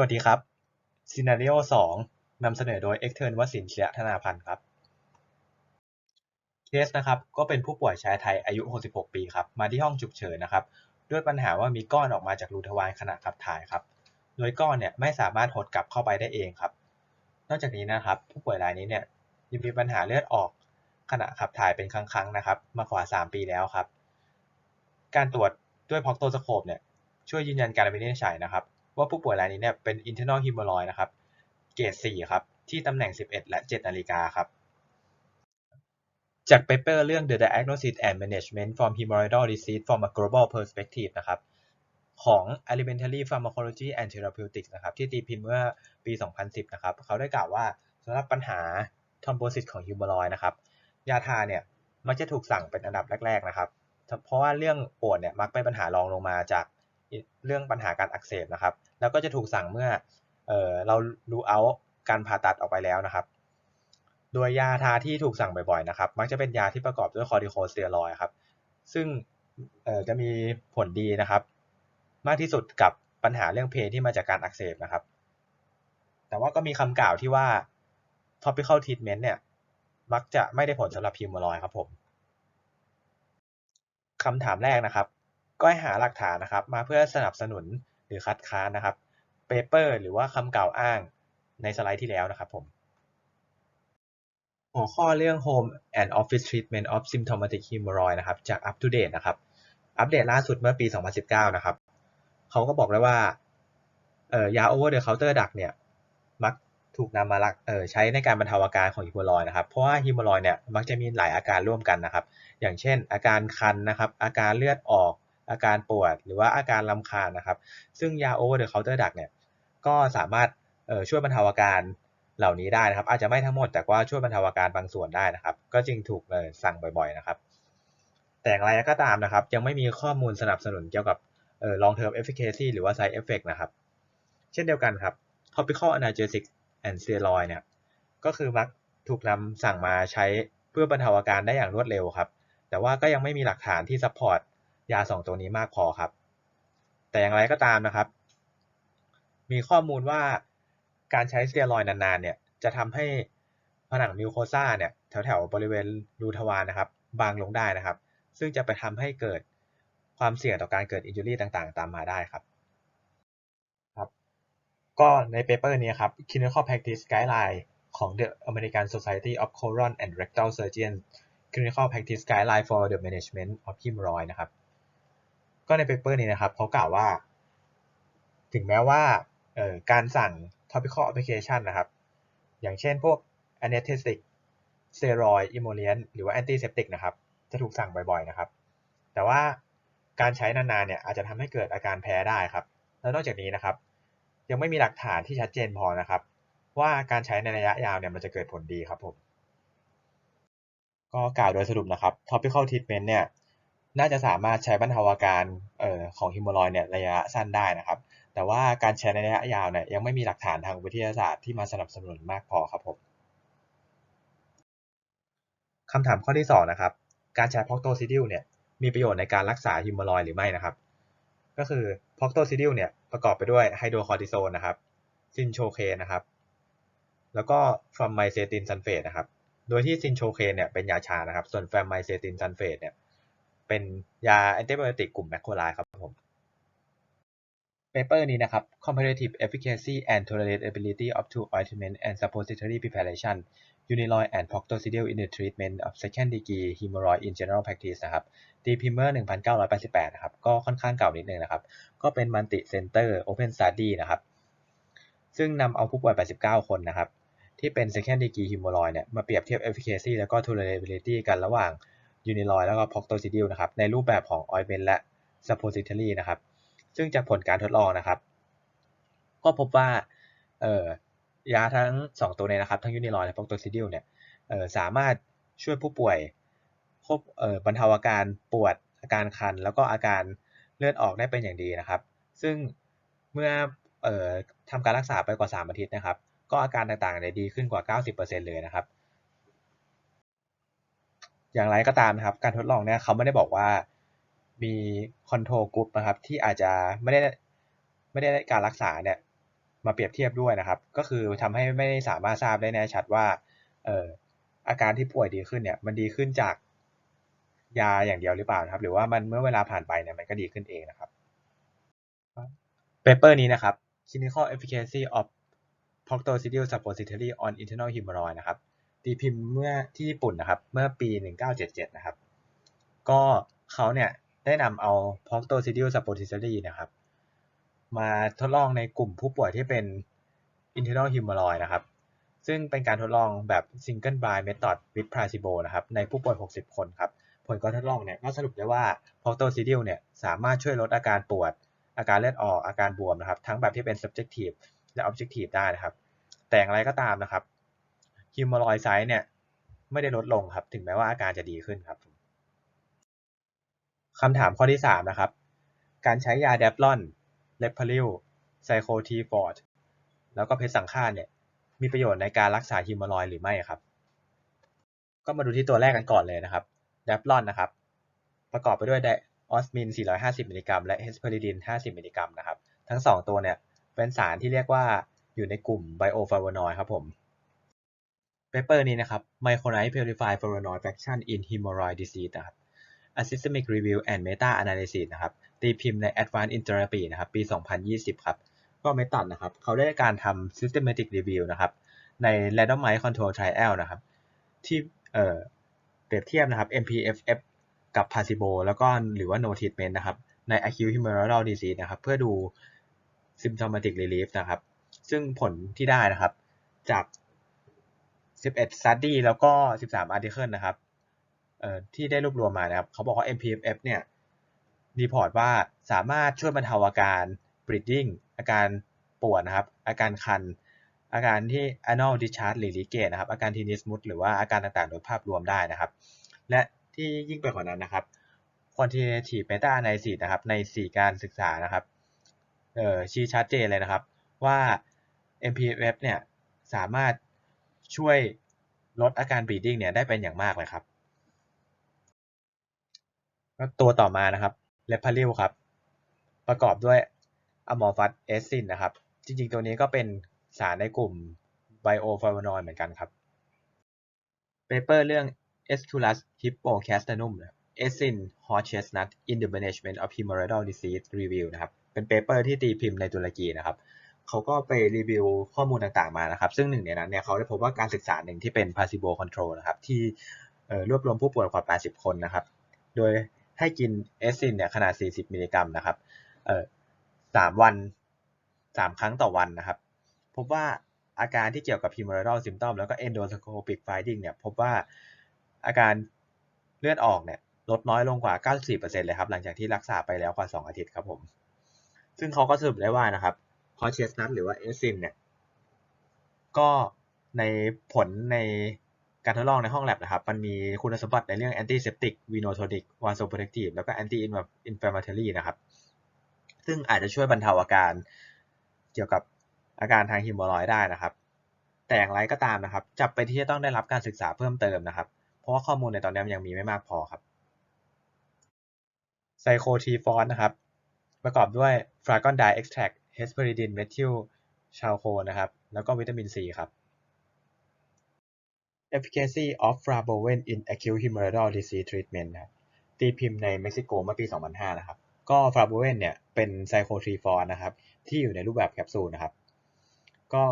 วัสดีครับ Scenario 2นำเสนอโดย e x t e r n วสินเชียธนาพันธ์ครับ เคสนะครับ ก็เป็นผู้ป่วยชายไทยอายุ 66 ปีครับ มาที่ห้องฉุกเฉินนะครับ ด้วยปัญหาว่ามีก้อนออกมาจากรูทวารขณะขับถ่ายครับ โดยก้อนเนี่ยไม่สามารถหดกลับเข้าไปได้เองครับ นอกจากนี้นะครับ ผู้ป่วยรายนี้เนี่ยยังมีปัญหาเลือดออกขณะขับถ่ายเป็นครั้งๆนะครับ มากว่า 3 ปีแล้วครับ การตรวจด้วยพ็อกโตสโคปเนี่ยช่วยยืนยันการวินิจฉัยนะครับ ว่าผู้ป่วยรายนี้เนี่ยเป็น internal hemorrhoid นะครับเกรด4ครับที่ตำแหน่ง 11 และ 7 นาฬิกาครับ จากเปเปอร์เรื่อง The Diagnosis and Management from Hemorrhoidal Disease from a Global Perspective นะครับของ Alimentary Pharmacology and Therapeutics นะครับที่ตีพิมพ์เมื่อปี 2010 นะครับเขาได้กล่าวว่าสำหรับปัญหาทอมโบซิสของฮิวมารอยนะครับยาทาเนี่ยมักจะถูกสั่งเป็นอันดับแรก ๆ นะครับ เพราะว่าเรื่องปวดเนี่ยมักเป็นปัญหารองลงมาจาก เรื่องปัญหาการอักเสบนะครับ แล้วก็จะถูกสั่งเมื่อเออเรารูเอาการผ่าตัดออกไปแล้วนะครับ โดยยาทาที่ถูกสั่งบ่อยๆนะครับ มักจะเป็นยาที่ประกอบด้วยคอร์ติโคสเตียรอยด์ครับ ซึ่งจะมีผลดีนะครับ มากที่สุดกับปัญหาเรื่องเพนที่มาจากการอักเสบนะครับ แต่ว่าก็มีคำกล่าวที่ว่า topical treatment เนี่ย มักจะไม่ได้ผลสำหรับพิมโมรอยครับผมคำถามแรกนะครับ ก็ให้หาหลักฐานนะครับ มาเพื่อสนับสนุนหรือคัดค้านนะครับเปเปอร์หรือว่าคำกล่าวอ้างในสไลด์ที่แล้วนะครับผมหัวข้อเรื่อง Home and Office Treatment of Symptomatic Hemorrhoid นะครับจาก Up to Date นะครับ อัปเดตล่าสุดเมื่อปี 2019 นะครับเขาก็บอกไว้ว่าเอ่อยา over the counter drug เนี่ยมักถูกนำมาลักเอ่อใช้ในการบรรเทาอาการของฮิมโมรอยนะครับ เพราะว่าฮิมโมรอยเนี่ยมักจะมีหลายอาการร่วมกันนะครับ อย่างเช่น อาการคันนะครับ อาการเลือดออก อาการปวด หรือว่าอาการลำคาญนะครับ ซึ่งยา over the counter drug เนี่ยก็สามารถช่วยบรรเทาอาการเหล่านี้ได้นะครับ อาจจะไม่ทั้งหมดแต่ว่าช่วยบรรเทาอาการบางส่วนได้นะครับ ก็จึงถูกสั่งบ่อยๆนะครับ แต่อย่างไรก็ตามนะครับ ยังไม่มีข้อมูลสนับสนุนเกี่ยวกับเอ่อ long term efficacy หรือว่า side effect นะครับ เช่นเดียวกันครับ topical analgesic and steroid เนี่ยก็คือมักถูกนำสั่งมาใช้เพื่อบรรเทาอาการได้อย่างรวดเร็วครับ แต่ว่าก็ยังไม่มีหลักฐานที่ซัพพอร์ต ยาสองตัวนี้มากพอครับ แต่อย่างไรก็ตามนะครับ มีข้อมูลว่าการใช้สเตียรอยนานๆเนี่ยจะทำให้ผนังมิวโคซ่าเนี่ยแถวๆบริเวณรูทวารนะครับ บางลงได้นะครับ ซึ่งจะไปทำให้เกิดความเสี่ยงต่อการเกิดอินจูรี่ต่างๆ ตามมาได้ครับครับก็ในเปเปอร์นี้ครับ Clinical Practice Guideline ของ The American Society of Colon and Rectal Surgeons Clinical Practice Guideline for the Management of Hemorrhoid นะครับ ก็ในเปเปอร์นี้นะครับเขากล่าวว่า ถึงแม้ว่าการสั่ง topical application นะครับ อย่างเช่นพวก anesthetic steroid emollient หรือว่า antiseptic นะครับ จะถูกสั่งบ่อยๆนะครับ แต่ว่าการใช้นานๆเนี่ยอาจจะทำให้เกิดอาการแพ้ได้ครับ แล้วนอกจากนี้นะครับ ยังไม่มีหลักฐานที่ชัดเจนพอนะครับ ว่าการใช้ในระยะยาวเนี่ยมันจะเกิดผลดีครับผมก็กล่าวโดยสรุปนะครับ topical treatment เนี่ย น่าจะสามารถใช้บรรเทาอาการเอ่อของฮิมโมรอยเนี่ยระยะสั้นได้นะครับ แต่ว่าการใช้ในระยะยาวเนี่ยยังไม่มีหลักฐานทางวิทยาศาสตร์ที่มาสนับสนุนมากพอครับผมคำถามข้อที่ 2 นะครับ การใช้พ็อกโตซิดิลเนี่ยมีประโยชน์ในการรักษาฮิมโมรอยหรือไม่นะครับ ก็คือพ็อกโตซิดิลเนี่ยประกอบไปด้วยไฮโดรคอร์ติโซนนะครับซินโชเคนนะครับ แล้วก็ฟอร์มไมเซตินซัลเฟตนะครับ โดยที่ซินโชเคนเนี่ยเป็นยาชานะครับ ส่วนแฟมไมเซตินซัลเฟตเนี่ย เป็นยาแอนติไบโอติกกลุ่มแมคโครไลครับผมเปเปอร์นี้นะครับ Comparative Efficacy and Tolerability of two ointment and suppository preparation Uniloy and Proctocidil in the treatment of second degree hemorrhoid in general practice นะครับตีพิมพ์เมอร์1988 นะครับ ก็ค่อนข้างเก่านิดนึงนะครับ ก็เป็น Multi Center Open Study นะครับ ซึ่งนำเอาผู้ป่วย 89 คนนะครับ ที่เป็น second degree hemorrhoid เนี่ย มาเปรียบเทียบ efficacy แล้วก็ tolerability กันระหว่าง Uniloy แล้วก็ Proctocidil นะครับในรูปแบบของ ointment และ suppository นะครับซึ่งจากผลการทดลองนะครับ ก็พบว่าเอ่อยาทั้ง 2 ตัวนี้นะครับ ทั้งยูนิลอยและพอกโตซิดิลเนี่ยเออสามารถช่วยผู้ป่วยควบเออบรรเทาอาการปวดอาการคัน แล้วก็อาการเลือดออกได้เป็นอย่างดีนะครับ ซึ่งเมื่อออทำการรักษาไปกว่า 3 อาทิตย์นะครับ ก็อาการต่างๆเนี่ยดีขึ้นกว่า 90%เลยนะครับ อย่างไรก็ตามนะครับ การทดลองเนี่ยเขาไม่ได้บอกว่ามีคอนโทรลกรุ๊ปนะครับที่อาจจะไม่ได้ไม่ได้การรักษาเนี่ยมาเปรียบเทียบด้วยนะครับ ก็คือทำให้ไม่สามารถทราบได้แน่ชัดว่าเอออาการที่ป่วยดีขึ้นเนี่ยมันดีขึ้นจากยาอย่างเดียวหรือเปล่านะครับ หรือว่ามันเมื่อเวลาผ่านไปเนี่ยมันก็ดีขึ้นเองนะครับเปเปอร์นี้นะครับ clinical efficacy of proctocidal suppository on internal hemorrhoid นะครับ ตีพิมพ์เมื่อที่ญี่ปุ่นนะครับ เมื่อปี 1977 นะครับ ก็เขาเนี่ยได้นำเอา proctocidal suppository นะครับ มาทดลองในกลุ่มผู้ป่วยที่เป็น internal hemorrhoid นะครับ ซึ่งเป็นการทดลองแบบ single blind method with placebo นะครับ ในผู้ป่วย 60 คนครับ ผลการทดลองเนี่ยก็สรุปได้ว่า proctocidal เนี่ยสามารถช่วยลดอาการปวด อาการเลือดออก อาการบวมนะครับ ทั้งแบบที่เป็น subjective และ objective ได้นะครับ แต่อย่างไรก็ตามนะครับ hemorrhoid size เนี่ยไม่ได้ลดลงครับ ถึงแม้ว่าอาการจะดีขึ้นครับคำถามข้อที่ 3 นะครับ การใช้ยาแดปลอนเลปพาริลไซโคทีฟอร์ดแล้วก็เพชรสังฆาตเนี่ยมีประโยชน์ในการรักษาฮิมอรอยหรือไม่ครับ ก็มาดูที่ตัวแรกกันก่อนเลยนะครับแดปลอนนะครับ ประกอบไปด้วยไดออสมิน 450 มิลลิกรัม และเฮสเพอริดิน 50 มิลลิกรัมนะครับ ทั้ง 2 ตัวเนี่ย เป็นสารที่เรียกว่าอยู่ในกลุ่มไบโอฟลาวโนอยครับผม เปเปอร์นี้นะครับ Micronized Purified Flavonoid Fraction in Hemorrhoid Disease นะครับ A Systemic Review and Meta Analysis นะครับ ตีพิมพ์ใน Advanced in Therapy นะครับ ปี 2020 ครับ ก็เมธอดนะครับ เขาได้การทำ Systematic Review นะครับ ใน Randomized Control Trial นะครับ ที่เอ่อเปรียบเทียบนะครับ MPFF กับ placebo แล้วก็หรือว่า no treatment นะครับ ใน acute hemorrhageal disease นะครับ เพื่อดู symptomatic relief นะครับ ซึ่งผลที่ได้นะครับ จาก 11 study แล้วก็ 13 article นะครับเอ่อที่ได้รวบรวมมานะครับเขาบอกว่า MPFF เนี่ยรีพอร์ตว่าสามารถช่วยบรรเทาอาการ bleeding อาการปวดนะครับ อาการคัน อาการที่ anal discharge หรือ leakage นะครับ อาการ tinnitus หรือว่าอาการต่างๆ โดยภาพรวมได้นะครับ และที่ยิ่งไปกว่านั้นนะครับ quantitative meta analysis นะครับ ใน 4 การศึกษานะครับเอ่อชี้ชัดเจนเลยนะครับว่า MPFF เนี่ยสามารถ ช่วยลดอาการ bleeding เนี่ยได้เป็นอย่างมากเลยครับตัวต่อมานะครับเลพาริลครับ ประกอบด้วยอะมอร์ฟัสเอสซินนะครับ จริงๆ ตัวนี้ก็เป็นสารในกลุ่มไบโอฟลาวโนอยด์เหมือนกันครับเปเปอร์เรื่อง e s c u l u s hippocastanum เอสซิน hot chestnut in the management of hemorrhoidal disease review นะครับ เป็นเปเปอร์ที่ตีพิมพ์ในตุรกีนะครับ เขาก็ไปรีวิวข้อมูลต่างๆมานะครับ ซึ่งหนึ่งในนั้นเนี่ยเขาได้พบว่าการศึกษาหนึ่งที่เป็น placebo control นะครับ ที่รวบรวมผู้ป่วยกว่า 80 คนนะครับ โดยให้กินเอสซินเนี่ยขนาด 40 มิลลิกรัมนะครับเอ่อสามวันสามครั้งต่อวันนะครับ พบว่าอาการที่เกี่ยวกับ hemorrhoidal symptom แล้วก็ endoscopic finding เนี่ยพบว่าอาการเลือดออกเนี่ยลดน้อยลงกว่า 94%เลยครับ หลังจากที่รักษาไปแล้วกว่า 2 อาทิตย์ครับผม ซึ่งเขาก็สรุปได้ว่านะครับ h o t chestnut หรือว่าเอสซินเนี่ยก็ในผลในการทดลองในห้องแลบนะครับ มันมีคุณสมบัติในเรื่อง antiseptic venotonic vasoprotective แล้วก็ anti inflammatory นะครับ ซึ่งอาจจะช่วยบรรเทาอาการเกี่ยวกับอาการทางฮิมโมรอยด์ได้นะครับ แต่อย่างไรก็ตามนะครับจับไปที่จะต้องได้รับการศึกษาเพิ่มเติมนะครับ เพราะว่าข้อมูลในตอนนี้ยังมีไม่มากพอครับไซโคทีฟอนนะครับ ประกอบด้วยฟรากอนไดเอ็กซ์แทรก เฮสเพอริดินเมทิลชาโคนะครับ แล้วก็วิตามินซีครับ efficacy of flabowen in acute hemorrhageal disease treatment นะครับตีพิมพ์ในเม็กซิโกเมื่อปี 2005 นะครับ ก็ฟลาโบเวนเนี่ยเป็นไซโคทรีฟอนนะครับ ที่อยู่ในรูปแบบแคปซูลนะครับ ก็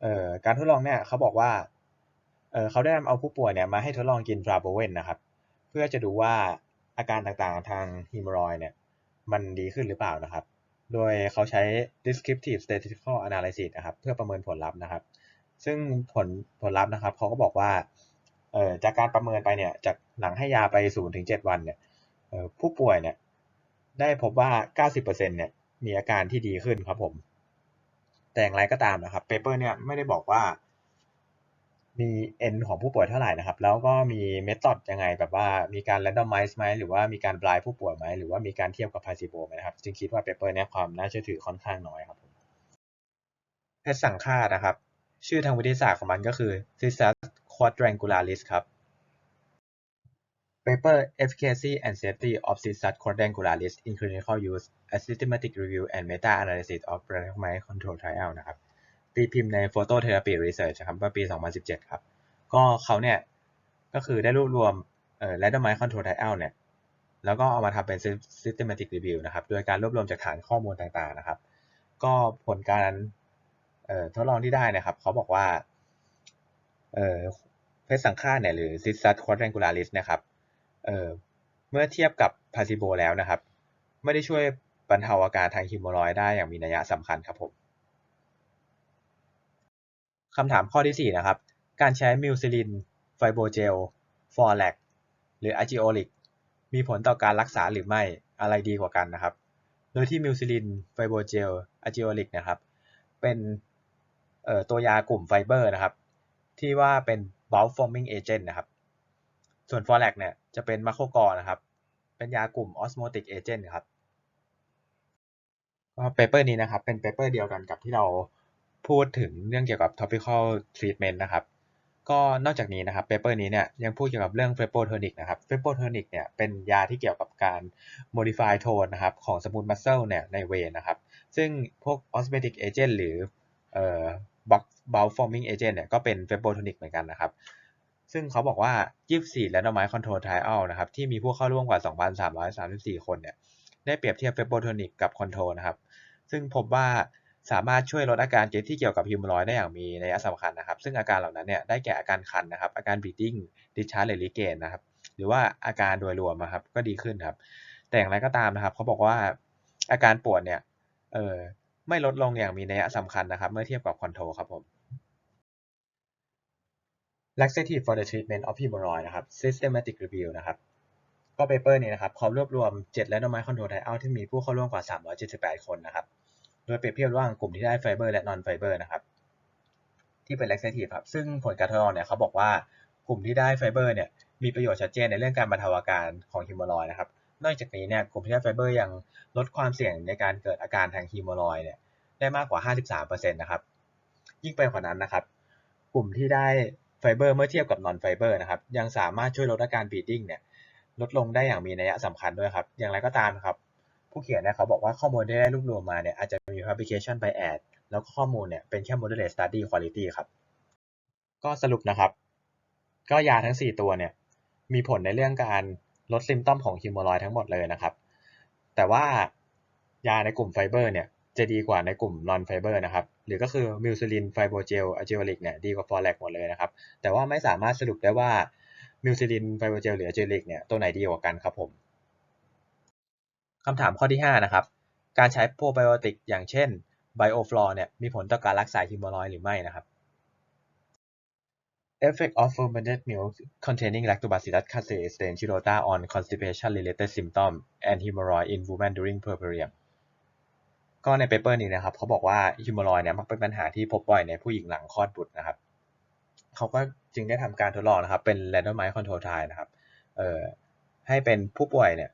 เอ่อการทดลองเนี่ยเขาบอกว่าเออเขาได้นำเอาผู้ป่วยเนี่ยมาให้ทดลองกินฟลาโบเวนนะครับ เพื่อจะดูว่าอาการต่างๆทางฮิมรอยเนี่ยมันดีขึ้นหรือเปล่านะครับ โดยเขาใช้ descriptive statistical analysis นะครับเพื่อประเมินผลลัพธ์นะครับ ซึ่งผลผลลัพธ์นะครับเขาก็บอกว่าจากการประเมินไปเนี่ยจากหลังให้ยาไป0ถึง7วันเนี่ยผู้ป่วยเนี่ยได้พบว่า 90%เนี่ยมีอาการที่ดีขึ้นครับผม แต่อย่างไรก็ตามนะครับเปเปอร์เนี่ยไม่ได้บอกว่า มี n ของผู้ป่วยเท่าไหร่นะครับ แล้วก็มีเมธอดยังไงแบบว่ามีการ randomize ไหมหรือว่ามีการ blind ผู้ป่วยไหมหรือว่ามีการเทียบกับ placebo ไหมนะครับ จึงคิดว่าเปเปอร์เนี่ยความน่าเชื่อถือค่อนข้างน้อยครับผมเพชรสังฆาตนะครับ ชื่อทางวิทยาศาสตร์ของมันก็คือ Cissus quadrangularis ครับ Paper Efficacy and Safety of Cystath quadrangularis in Clinical Use: A Systematic Review and Meta-analysis of Randomized Controlled Trial นะครับ ตีพิมพ์ใน Phototherapy Research ครับเมื่อปี 2017 ครับ ก็เขาเนี่ย ก็คือได้รวบรวมเอ่อ Randomized control Trial เนี่ย แล้วก็เอามาทำเป็น Systematic Review นะครับ โดยการรวบรวมจากฐานข้อมูลต่างๆนะครับ ก็ผลการเอ่อทดลองที่ได้นะครับ เขาบอกว่าเอ่อเพชสังฆาตเนี่ยหรือ cyst quadrangularis นะครับเอ่อเมื่อเทียบกับพาซิโบแล้วนะครับ ไม่ได้ช่วยบรรเทาอาการทางฮิมโมรอยด์ได้อย่างมีนัยสำคัญครับผม คำถามข้อที่ 4 นะครับ การใช้มิวซิลิน ไฟโบเจล ฟอร์แลกหรืออะจิโอลิก มีผลต่อการรักษาหรือไม่ อะไรดีกว่ากันนะครับ โดยที่มิวซิลิน ไฟโบเจล อะจิโอลิกนะครับ เป็นตัวยากลุ่มไฟเบอร์นะครับ ที่ว่าเป็น bulk forming agent นะครับ ส่วน f o r a c เนี่ยจะเป็นมาโครกรนะครับ เป็นยากลุ่ม osmotic agent ครับก็เปเปอร์นี้นะครับ เป็นเปเปอร์เดียวกันกับที่เรา พูดถึงเรื่องเกี่ยวกับ topical treatment นะครับ ก็นอกจากนี้นะครับเปเปอร์นี้เนี่ยยังพูดเกี่ยวกับเรื่อง f e p o t o n i c นะครับ f e p o t o n i c เนี่ยเป็นยาที่เกี่ยวกับการ modify tone นะครับของ smooth muscle เนี่ยในเวนะครับ ซึ่งพวก osmotic agent หรือเอ่อ bulk forming agent เนี่ยก็เป็น f e p o t o n i c เหมือนกันนะครับซึ่งเขาบอกว่า 24 randomized control trial นะครับ ที่มีผู้เข้าร่วมกว่า 2,334 คนเนี่ย ได้เปรียบเทียบเฟโบโทนิกกับคอนโทรนะครับ ซึ่งพบว่า สามารถช่วยลดอาการเจ็บที่เกี่ยวกับฮิวมรอยได้อย่างมีนัยสำคัญนะครับ ซึ่งอาการเหล่านั้นเนี่ยได้แก่อาการคันนะครับ อาการบีดิ้งดิชาร์หรือลิเกนนะครับ หรือว่าอาการโดยรวมนะครับก็ดีขึ้นครับ แต่อย่างไรก็ตามนะครับเขาบอกว่าอาการปวดเนี่ยเออไม่ลดลงอย่างมีนัยสำคัญนะครับ เมื่อเทียบกับคอนโทรครับผม laxative for the treatment of hemorrhoid นะครับ systematic review นะครับก็เปเปอร์นี้นะครับเขารวบรวม7 randomized control trial ที่มีผู้เข้าร่วมกว่า 378 คนนะครับ โดยเปรียบเทียบระหว่างกลุ่มที่ได้ไฟเบอร์และ non ไฟเบอร์นะครับ ที่เป็น laxative ครับซึ่งผลการทดลองเนี่ยเขาบอกว่ากลุ่มที่ได้ไฟเบอร์เนี่ยมีประโยชน์ชัดเจนในเรื่องการบรรเทาอาการของฮิโมรอยนะครับ นอกจากนี้เนี่ยกลุ่มที่ได้ไฟเบอร์ยังลดความเสี่ยงในการเกิดอาการทางฮิโมรอยเนี่ยได้มากกว่า 53%นะครับ ยิ่งไปกว่านั้นนะครับ กลุ่มที่ได้ไฟเบอร์เมื่อเทียบกับนอนไฟเบอร์นะครับ ยังสามารถช่วยลดอาการบีดิ้งเนี่ยลดลงได้อย่างมีนัยสำคัญด้วยครับ อย่างไรก็ตามครับ ผู้เขียนเนี่ยเขาบอกว่าข้อมูลที่ได้รวบรวมมาเนี่ยอาจจะมี publication bias แล้วก็ข้อมูลเนี่ยเป็นแค่ moderate study quality ครับ ก็สรุปนะครับ ก็ยาทั้ง 4 ตัวเนี่ยมีผลในเรื่องการลดซิมตอมของฮิโมรอยทั้งหมดเลยนะครับ แต่ว่ายาในกลุ่มไฟเบอร์เนี่ยจะดีกว่าในกลุ่มนอนไฟเบอร์นะครับ หรือก็คือมิวซิลินไฟโบเจลอะจิโอลิกเนี่ยดีกว่าฟอร์แลกหมดเลยนะครับ แต่ว่าไม่สามารถสรุปได้ว่ามิวซิลินไฟโบเจลหรืออะจิโอลิกเนี่ยตัวไหนดีกว่ากันครับผม คำถามข้อที่ 5 นะครับ การใช้โปรไบโอติกอย่างเช่นไบโอฟลอร์เนี่ยมีผลต่อการรักษาฮิโมรอยหรือไม่นะครับ Effect of fermented milk containing Lactobacillus casei stenchirota on constipation related symptom and hemorrhoid in women during puerperium ก็ในเปเปอร์นี้นะครับเขาบอกว่าฮิโมรอยเนี่ยมักเป็นปัญหาที่พบบ่อยในผู้หญิงหลังคลอดบุตรนะครับเขาก็จึงได้ทำการทดลองนะครับเป็น randomized control trial นะครับเอ่อให้เป็นผู้ป่วยเนี่ย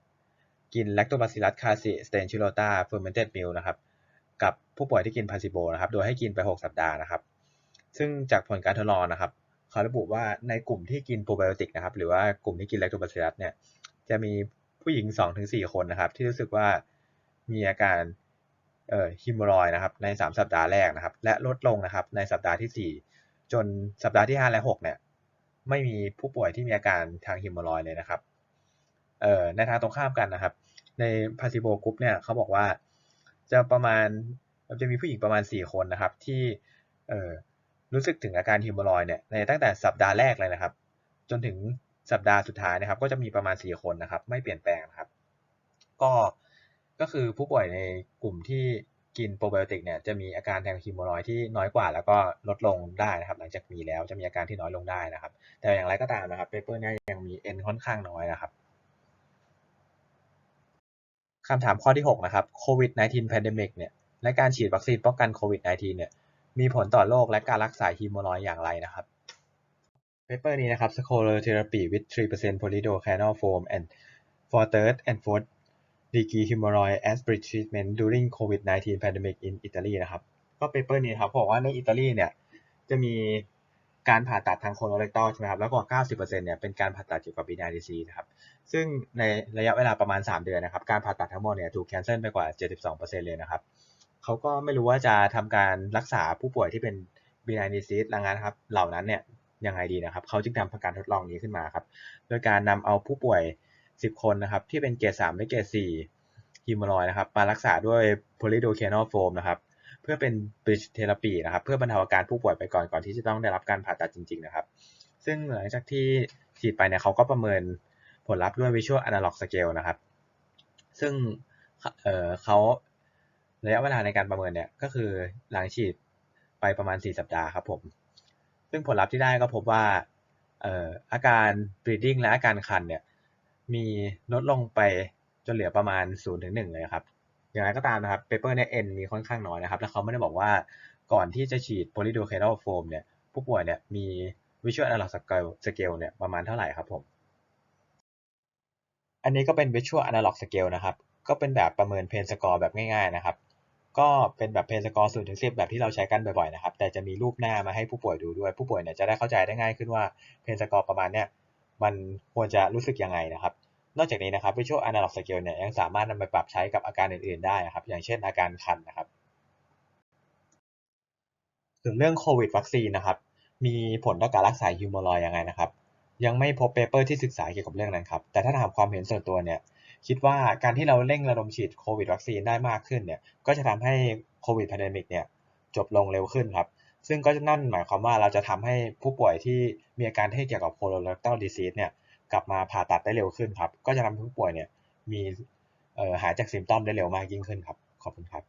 กิน lactobacillus casei stenochirota fermented milk นะครับ กับผู้ป่วยที่กินพาซิโบนะครับ โดยให้กินไป 6 สัปดาห์นะครับ ซึ่งจากผลการทดลองนะครับเขาระบุว่าในกลุ่มที่กินโปรไบโอติกนะครับ หรือว่ากลุ่มที่กิน lactobacillus เนี่ยจะมีผู้หญิง 2-4 คนนะครับ ที่รู้สึกว่ามีอาการเอ่อฮิมรอยนะครับใน 3 สัปดาห์แรกนะครับ และลดลงนะครับในสัปดาห์ที่ 4 จนสัปดาห์ที่ 5 และ 6 เนี่ย ไม่มีผู้ป่วยที่มีอาการทางฮิมรอยเลยนะครับ ในทางตรงข้ามกันนะครับ ในพาซิโบกรุ๊ปเนี่ยเขาบอกว่าจะประมาณจะมีผู้หญิงประมาณ 4 คนนะครับ ที่รู้สึกถึงอาการฮิโมรอยเนี่ยในตั้งแต่สัปดาห์แรกเลยนะครับ จนถึงสัปดาห์สุดท้ายนะครับ ก็จะมีประมาณ 4 คนนะครับ ไม่เปลี่ยนแปลงนะครับ ก็ก็คือผู้ป่วยในกลุ่มที่กินโปรไบโอติกเนี่ยจะมีอาการทางฮิโมรอยที่น้อยกว่า แล้วก็ลดลงได้นะครับ หลังจากมีแล้วจะมีอาการที่น้อยลงได้นะครับ แต่อย่างไรก็ตามนะครับเปเปอร์นี้ยังมีเอ็นค่อนข้างน้อยนะครับ คำถามข้อที่ 6 นะครับโควิด -19 pandemic เนี่ย และการฉีดวัคซีนป้องกันโควิด -19 เนี่ย มีผลต่อโรคและการรักษาฮิโมรอยอย่างไรนะครับเปเปอร์นี้นะครับ Scolerotherapy with 3% polyidocyanal foam and for third and fourth degree hemorrhoid as bridge treatment during COVID-19 pandemic in Italy นะครับ ก็เปเปอร์นี้ครับบอกว่าในอิตาลีเนี่ย จะมี การผ่าตัดทางโคโลเรกตอใช่ไหมครับ แล้วก็ 90%เนี่ยเป็นการผ่าตัดเกี่ยวกับ benign disease นะครับ ซึ่งในระยะเวลาประมาณ 3 เดือนนะครับ การผ่าตัดทั้งหมดเนี่ยถูกแคนเซิลไปกว่า 72%เลยนะครับ เขาก็ไม่รู้ว่าจะทำการรักษาผู้ป่วยที่เป็น benign disease ดังนั้นครับ เหล่านั้นเนี่ยยังไงดีนะครับ เขาจึงทำการทดลองนี้ขึ้นมาครับ โดยการนำเอาผู้ป่วย 10 คนนะครับ ที่เป็นเกรด3และเกรด4ฮิมรอยนะครับ มารักษาด้วยโพลิโดแคนอลโฟมนะครับ พื่อเป็นบริดเทเลปีนะครับ เพื่อบรรเทาอาการผู้ป่วยไปก่อนก่อนที่จะต้องได้รับการผ่าตัดจริง ๆ นะครับ ซึ่งหลังจากที่ฉีดไปเนี่ยเขาก็ประเมินผลลัพธ์ด้วย Visual Analog Scale นะครับ ซึ่งเเขาระยะเวลาในการประเมินเนี่ยก็คือหลังฉีดไปประมาณ 4 สัปดาห์ครับผม ซึ่งผลลัพธ์ที่ได้ก็พบว่าอออาการ bleeding และอาการคันเนี่ยมีลดลงไปจนเหลือประมาณ 0-1 เลยครับ อย่างไรก็ตามนะครับเปเปอร์เนี่ย N มีค่อนข้างน้อยนะครับ แล้วเขาไม่ได้บอกว่าก่อนที่จะฉีด polydocanal foam เนี่ยผู้ป่วยเนี่ยมี visual analog scale เนี่ยประมาณเท่าไหร่ครับผม อันนี้ก็เป็น visual analog scale นะครับ ก็เป็นแบบประเมินเพนสกอร์แบบง่ายๆนะครับ ก็เป็นแบบเพนสกอร์0ถึง10แบบที่เราใช้กันบ่อยๆนะครับ แต่จะมีรูปหน้ามาให้ผู้ป่วยดูด้วย ผู้ป่วยเนี่ยจะได้เข้าใจได้ง่ายขึ้นว่าเพนสกอร์ประมาณเนี้ยมันควรจะรู้สึกยังไงนะครับ นอกจากนี้นะครับ Visual Analog Scale เนี่ยยังสามารถนำไปปรับใช้กับอาการอื่น ๆ ได้นะครับ อย่างเช่นอาการคันนะครับส่วนเรื่องโควิดวัคซีนนะครับ มีผลต่อการรักษาฮิวโมรอยยังไงนะครับ ยังไม่พบเปเปอร์ที่ศึกษาเกี่ยวกับเรื่องนั้นครับ แต่ถ้าถามความเห็นส่วนตัวเนี่ย คิดว่าการที่เราเร่งระดมฉีดโควิดวัคซีนได้มากขึ้นเนี่ย ก็จะทำให้โควิดแพนเดมิกเนี่ยจบลงเร็วขึ้นครับ ซึ่งก็นั่นหมายความว่าเราจะทำให้ผู้ป่วยที่มีอาการที่เกี่ยวกับโคโลเรกตัลดิซีสเนี่ย กลับมาผ่าตัดได้เร็วขึ้นครับ ก็จะทำให้ผู้ป่วยเนี่ยมีหายจากซิมตอมได้เร็วมากยิ่งขึ้นครับ ขอบคุณครับ